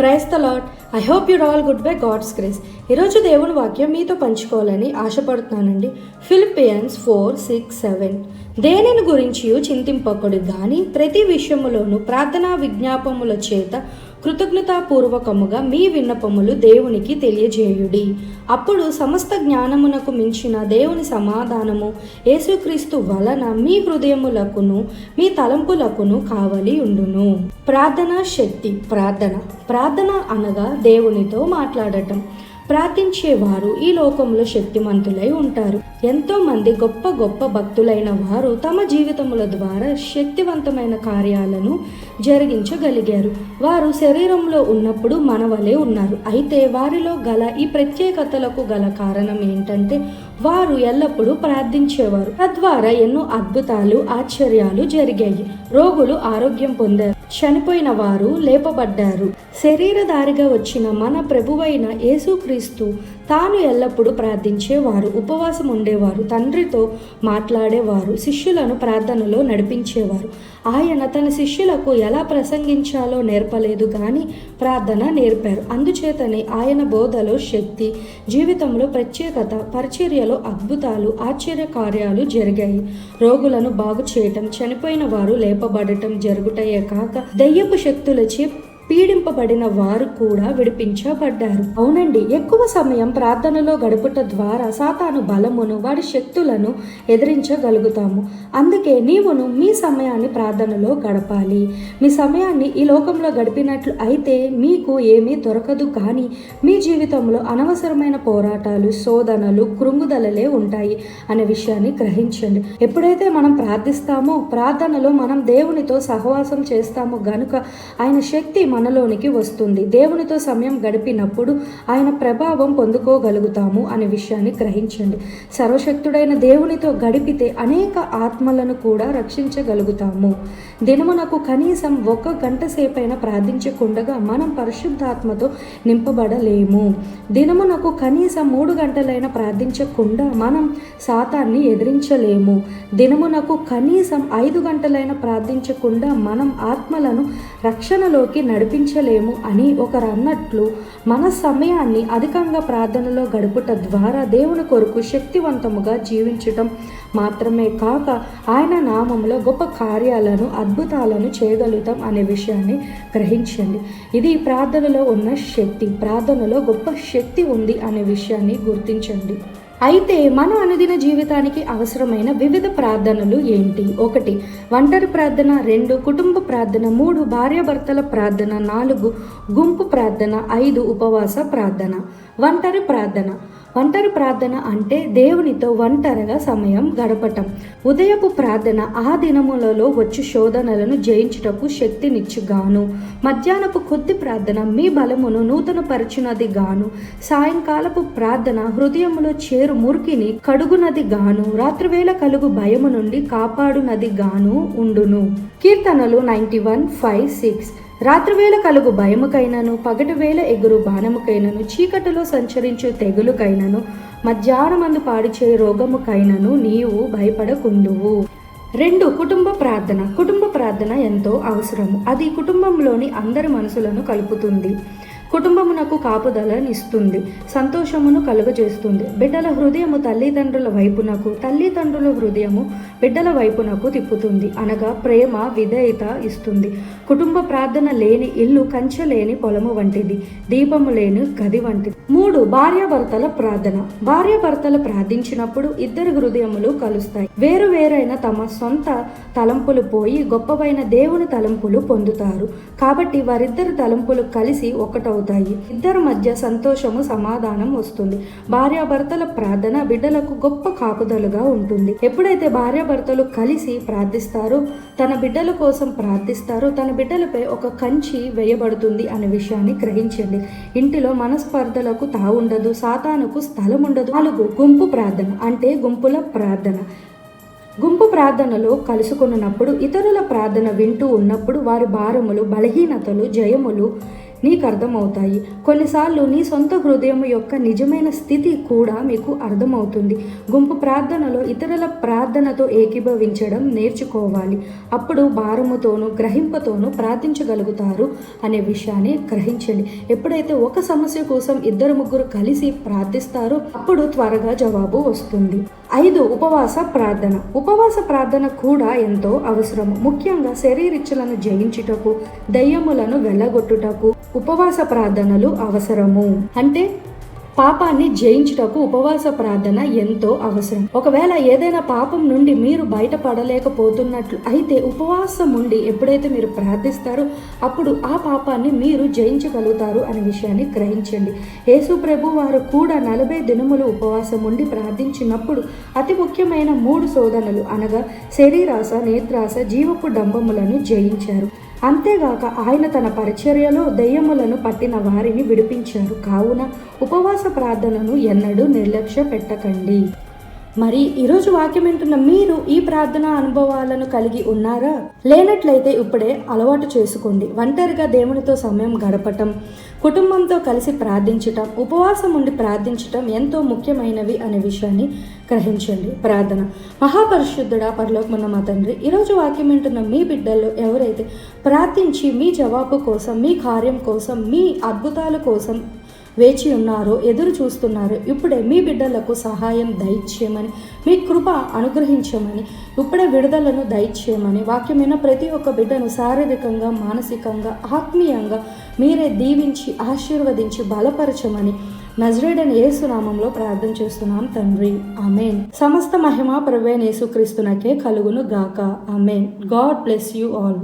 Praise the I hope your all good by God's grace ఈరోజు దేవుని వాక్యం మీతో పంచుకోవాలని ఆశపడుతున్నానండి. ఫిలిపియన్స్ ఫోర్ సిక్స్ సెవెన్ దేనిని గురించి చింతింపకుడు కానీ ప్రతి విషయములోనూ ప్రార్థనా విజ్ఞాపముల చేత కృతజ్ఞతాపూర్వకముగా మీ విన్నపములు దేవునికి తెలియజేయుడి. అప్పుడు సమస్త జ్ఞానమునకు మించిన దేవుని సమాధానము యేసుక్రీస్తు వలన మీ హృదయములకును మీ తలంపులకును కావలి ఉండును. ప్రార్థనా శక్తి ప్రార్థన ప్రార్థన అనగా దేవునితో మాట్లాడటం. ప్రార్థించేవారు ఈ లోకంలో శక్తిమంతులై ఉంటారు. ఎంతో మంది గొప్ప గొప్ప భక్తులైన వారు తమ జీవితముల ద్వారా శక్తివంతమైన కార్యాలను జరిగించగలిగారు. వారు శరీరంలో ఉన్నప్పుడు మనవలే ఉన్నారు. అయితే వారిలో గల ఈ ప్రత్యేకతలకు గల కారణం ఏంటంటే వారు ఎల్లప్పుడూ ప్రార్థించేవారు. తద్వారా ఎన్నో అద్భుతాలు ఆశ్చర్యాలు జరిగాయి. రోగులు ఆరోగ్యం పొందారు. చనిపోయిన వారు లేపబడ్డారు. శరీరధారిగా వచ్చిన మన ప్రభువైన యేసుక్రీస్తు తాను ఎల్లప్పుడూ ప్రార్థించేవారు ఉపవాసం ఉండేవారు తండ్రితో మాట్లాడేవారు శిష్యులను ప్రార్థనలో నడిపించేవారు. ఆయన తన శిష్యులకు ఎలా ప్రసంగించాలో నేర్పలేదు కానీ ప్రార్థన నేర్పారు. అందుచేతనే ఆయన బోధలో శక్తి జీవితంలో ప్రత్యేకత పరిచర్యలో అద్భుతాలు ఆశ్చర్య కార్యాలు జరిగాయి. రోగులను బాగు చేయటం చనిపోయిన వారు లేపబడటం జరుగుటయే కాక దయ్యపు శక్తులచే పీడింపబడిన వారు కూడా విడిపించబడ్డారు. అవునండి ఎక్కువ సమయం ప్రార్థనలో గడుపుట ద్వారా సాతాను బలమును వాడి శక్తులను ఎదిరించగలుగుతాము. అందుకే నీవును మీ సమయాన్ని ప్రార్థనలో గడపాలి. మీ సమయాన్ని ఈ లోకంలో గడిపినట్లు అయితే మీకు ఏమీ దొరకదు కానీ మీ జీవితంలో అనవసరమైన పోరాటాలు శోధనలు కృంగుదలలే ఉంటాయి అనే విషయాన్ని గ్రహించండి. ఎప్పుడైతే మనం ప్రార్థిస్తామో ప్రార్థనలో మనం దేవునితో సహవాసం చేస్తామో గనుక ఆయన శక్తి మనలోనికి వస్తుంది. దేవునితో సమయం గడిపినప్పుడు ఆయన ప్రభావం పొందుకోగలుగుతాము అనే విషయాన్ని గ్రహించండి. సర్వశక్తుడైన దేవునితో గడిపితే అనేక ఆత్మలను కూడా రక్షించగలుగుతాము. దినమునకు కనీసం ఒక గంట సేపైనా ప్రార్థించకుండగా మనం పరిశుద్ధాత్మతో నింపబడలేము. దినమునకు కనీసం మూడు గంటలైనా ప్రార్థించకుండా మనం శాతాన్ని ఎదిరించలేము. దినమునకు కనీసం ఐదు గంటలైనా ప్రార్థించకుండా మనం ఆత్మలను రక్షణలోకి నడిపించలేము అని ఒకరు అన్నట్లు మన సమయాన్ని అధికంగా ప్రార్థనలో గడుపుట ద్వారా దేవుని కొరకు శక్తివంతముగా జీవించటం మాత్రమే కాక ఆయన నామంలో గొప్ప కార్యాలను అద్భుతాలను చేయగలుగుతాం అనే విషయాన్ని గ్రహించండి. ఇది ప్రార్థనలో ఉన్న శక్తి ప్రార్థనలో గొప్ప శక్తి ఉంది అనే విషయాన్ని గుర్తించండి. అయితే మన అనుదిన జీవితానికి అవసరమైన వివిధ ప్రార్థనలు ఏంటి? ఒకటి ఒంటరి ప్రార్థన రెండు కుటుంబ ప్రార్థన మూడు భార్యాభర్తల ప్రార్థన నాలుగు గుంపు ప్రార్థన ఐదు ఉపవాస ప్రార్థన. ఒంటరి ప్రార్థన ఒంటరి ప్రార్థన అంటే దేవునితో ఒంటరిగా సమయం గడపటం. ఉదయపు ప్రార్థన ఆ దినములలో వచ్చు శోధనలను జయించుటకు శక్తినిచ్చుగాను. మధ్యాహ్నపు కొద్ది ప్రార్థన మీ బలమును నూతన పరిచినది గాను సాయంకాలపు ప్రార్థన హృదయములో చేరు మురికిని కడుగునది గాను రాత్రివేళ కలుగు భయము నుండి కాపాడునది గాను ఉండును. కీర్తనలు నైంటీ వన్ ఫైవ్ సిక్స్. రాత్రివేళ కలుగు భయముకైనను పగటివేళ ఎగురు బాణముకైనను చీకటిలో సంచరించు తెగులుకైనను మధ్యాహ్నమందు పాడిచే రోగముకైనను నీవు భయపడకుందువు రెండు కుటుంబ ప్రార్థన. కుటుంబ ప్రార్థన ఎంతో అవసరము. అది కుటుంబంలోని అందరి మనసులను కలుపుతుంది. కుటుంబమునకు కాపుదలనిస్తుంది సంతోషమును కలుగజేస్తుంది. బిడ్డల హృదయము తల్లిదండ్రుల వైపునకు తల్లిదండ్రుల హృదయము బిడ్డల వైపునకు తిప్పుతుంది. అనగా ప్రేమ విధేయత ఇస్తుంది. కుటుంబ ప్రార్థన లేని ఇల్లు కంచె లేని పొలము వంటిది దీపము లేని గది వంటిది. మూడు భార్యాభర్తల ప్రార్థన. భార్యాభర్తలు ప్రార్థించినప్పుడు ఇద్దరు హృదయములు కలుస్తాయి. వేరు వేరైన తమ సొంత తలంపులు పోయి గొప్పవైన దేవుని తలంపులు పొందుతారు. కాబట్టి వారిద్దరు తలంపులు కలిసి అవుతాయి. ఇద్దరి మధ్య సంతోషము సమాధానం వస్తుంది. భార్యాభర్తల ప్రార్థన బిడ్డలకు గొప్ప కాపుదలుగా ఉంటుంది. ఎప్పుడైతే భార్యాభర్తలు కలిసి ప్రార్థిస్తారో తన బిడ్డల కోసం ప్రార్థిస్తారో తన బిడ్డలపై ఒక కంచి వేయబడుతుంది అనే విషయాన్ని గ్రహించండి. ఇంటిలో మనస్పర్ధలకు తావుండదు సాతానుకు స్థలం ఉండదు నాలుగు గుంపు ప్రార్థన అంటే గుంపుల ప్రార్థన. గుంపు ప్రార్థనలో కలుసుకున్నప్పుడు ఇతరుల ప్రార్థన వింటూ ఉన్నప్పుడు వారి భారములు బలహీనతలు జయములు నీకు అర్థమవుతాయి కొన్నిసార్లు నీ సొంత హృదయం యొక్క నిజమైన స్థితి కూడా మీకు అర్థమవుతుంది. గుంపు ప్రార్థనలో ఇతరుల ప్రార్థనతో ఏకీభవించడం నేర్చుకోవాలి. అప్పుడు భారముతోనూ గ్రహింపతోనూ ప్రార్థించగలుగుతారు అనే విషయాన్ని గ్రహించండి. ఎప్పుడైతే ఒక సమస్య కోసం ఇద్దరు ముగ్గురు కలిసి ప్రార్థిస్తారో అప్పుడు త్వరగా జవాబు వస్తుంది. ఐదు ఉపవాస ప్రార్థన. ఉపవాస ప్రార్థన కూడా ఎంతో అవసరము. ముఖ్యంగా శరీరిచ్చులను జయించుటకు దయ్యములను వెళ్ళగొట్టుటకు ఉపవాస ప్రార్థనలు అవసరము. అంటే పాపాన్ని జయించుటకు ఉపవాస ప్రార్థన ఎంతో అవసరం. ఒకవేళ ఏదైనా పాపం నుండి మీరు బయటపడలేకపోతున్నట్లు అయితే ఉపవాసం ఉండి ఎప్పుడైతే మీరు ప్రార్థిస్తారో అప్పుడు ఆ పాపాన్ని మీరు జయించగలుగుతారు అనే విషయాన్ని గ్రహించండి. యేసు ప్రభు వారు కూడా నలభై దినములు ఉపవాసం ఉండి ప్రార్థించినప్పుడు అతి ముఖ్యమైన మూడు శోధనలు అనగా శరీరాస నేత్రాస జీవపు డంబములను జయించారు. అంతేగాక ఆయన తన పరిచర్యలో దెయ్యములను పట్టిన వారిని విడిపించారు. కావున ఉపవాస ప్రార్థనను ఎన్నడూ నిర్లక్ష్య పెట్టకండి మరి ఈరోజు వాక్యం వింటున్న మీరు ఈ ప్రార్థన అనుభవాలను కలిగి ఉన్నారా? లేనట్లయితే ఇప్పుడే అలవాటు చేసుకోండి. ఒంటరిగా దేవునితో సమయం గడపటం కుటుంబంతో కలిసి ప్రార్థించటం ఉపవాసం ఉండి ప్రార్థించటం ఎంతో ముఖ్యమైనవి అనే విషయాన్ని గ్రహించండి. ప్రార్థన. మహాపరిశుద్ధుడా పరలోకమున్న మా తండ్రి ఈరోజు వాక్యం వింటున్న మీ బిడ్డల్లో ఎవరైతే ప్రార్థించి మీ జవాబు కోసం మీ కార్యం కోసం మీ అద్భుతాల కోసం వేచి ఉన్నారో ఎదురు చూస్తున్నారు ఇప్పుడే మీ బిడ్డలకు సహాయం దయచేయమని మీ కృప అనుగ్రహించమని ఇప్పుడే విడుదలను దయచేయమని వాక్యమైన ప్రతి ఒక్క బిడ్డను శారీరకంగా మానసికంగా ఆత్మీయంగా మీరే దీవించి ఆశీర్వదించి బలపరచమని నజరేడని యేసునామంలో ప్రార్థన చేస్తున్నాం తండ్రి. ఆమెన్. సమస్త మహిమ ప్రవేణ యేసుక్రీస్తునకే కలుగును గాక amen God bless you all.